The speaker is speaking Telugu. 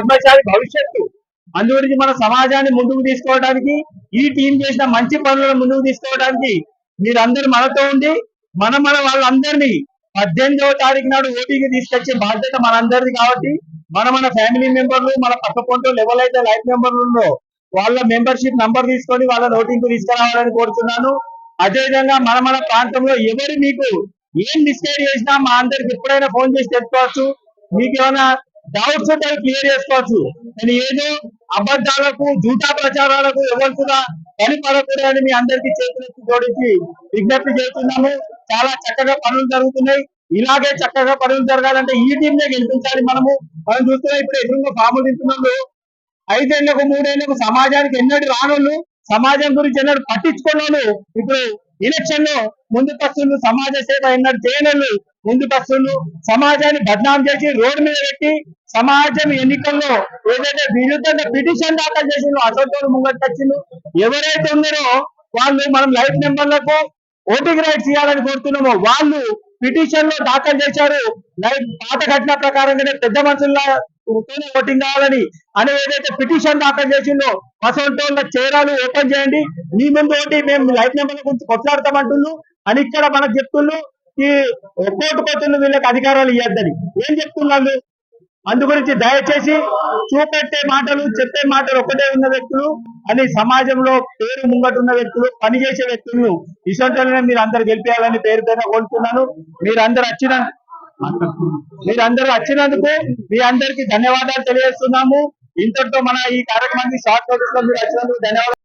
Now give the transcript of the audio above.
పద్మశాలి భవిష్యత్తు. అందుగురించి మన సమాజాన్ని ముందుకు తీసుకోవడానికి ఈ టీం చేసిన మంచి పనులను ముందుకు తీసుకోవడానికి మీరందరూ మనతో ఉండి మన మన వాళ్ళందరినీ పద్దెనిమిదవ తారీఖు నాడు ఓటీకి తీసుకొచ్చే బాధ్యత మనందరిది కాబట్టి మన మన ఫ్యామిలీ మెంబర్లు మన పక్క పొంటలు అయితే లైఫ్ మెంబర్లు ఉన్నో వాళ్ళ మెంబర్షిప్ నంబర్ తీసుకొని వాళ్ళ ఓటింగ్ తీసుకురావాలని కోరుతున్నాను. అదేవిధంగా మన మన ప్రాంతంలో ఎవరు మీకు ఏం డిసైడ్ చేసినా మా అందరికి ఎప్పుడైనా ఫోన్ చేసి తెలుసుకోవచ్చు. మీకు ఏమైనా డౌట్స్ ఉంటాయి క్లియర్ చేసుకోవచ్చు. నేను ఏదో అబద్ధాలకు జూటా ప్రచారాలకు ఎవరు కూడా పనిపడకూడదని మీ అందరికీ చేతులెత్తి జోడించి విజ్ఞప్తి చేస్తున్నాము చాలా చక్కగా పనులు జరుగుతున్నాయి. ఇలాగే చక్కగా పనులు జరగాలంటే ఈ టీంనే గెలిపించాలి మనము. మనం చూస్తున్నాం ఇప్పుడు ఎదురుగా ఫాములు తింటున్నాము. ఐదేళ్ళకు మూడేళ్ళకు సమాజానికి ఎన్నటి రానోళ్ళు సమాజం గురించి ఎన్నడు పట్టించుకున్నాను ఇప్పుడు ఎలక్షన్లో ముందుకు సమాజ సేవ ఎన్నడు చేయనళ్ళు ముందు వస్తుండ్రు? సమాజాన్ని బద్నాం చేసి రోడ్డు మీద పెట్టి సమాజం ఎన్నికల్లో ఏదైతే విరుద్ధంగా పిటిషన్ దాఖలు చేసిండ్రు అసలు ముంగట్టు ఎవరైతే ఉన్నారో వాళ్ళు మనం లైఫ్ మెంబర్లకు ఓటింగ్ రైట్స్ ఇవ్వాలని కోరుతున్నామో వాళ్ళు పిటిషన్లో దాఖలు చేశారు. లైఫ్ పాత ఘటన ప్రకారంగానే పెద్ద మనుషుల ఓటింగ్ కావాలని అని ఏదైతే పిటిషన్ దాఖలు చేసిందో అసలు చేరాలు ఓపెన్ చేయండి. మీ ముందు ఓటి మేము లైఫ్ నెంబర్ గురించి కొట్లాడతామంటున్నాం అని ఇక్కడ మనకు చెప్తున్నారు ఈ కోర్టు పోతున్న వీళ్ళకి అధికారాలు ఇవ్వద్దని. ఏం చెప్తున్నారు అందు గురించి దయచేసి చూపెట్టే మాటలు చెప్పే మాటలు ఒకటే ఉన్న వ్యక్తులు అని సమాజంలో పేరు ముంగటున్న వ్యక్తులు పనిచేసే వ్యక్తులను ఇసొంటనే మీరు అందరు గెలిపేయాలని పేరు పైన కోరుతున్నాను. అందరు వచ్చిన మీరందరూ వచ్చినందుకు మీ అందరికీ ధన్యవాదాలు తెలియజేస్తున్నాము. ఇంతటితో మన ఈ కార్యక్రమానికి షార్ట్ నోటీస్లో మీరు వచ్చినందుకు ధన్యవాదాలు.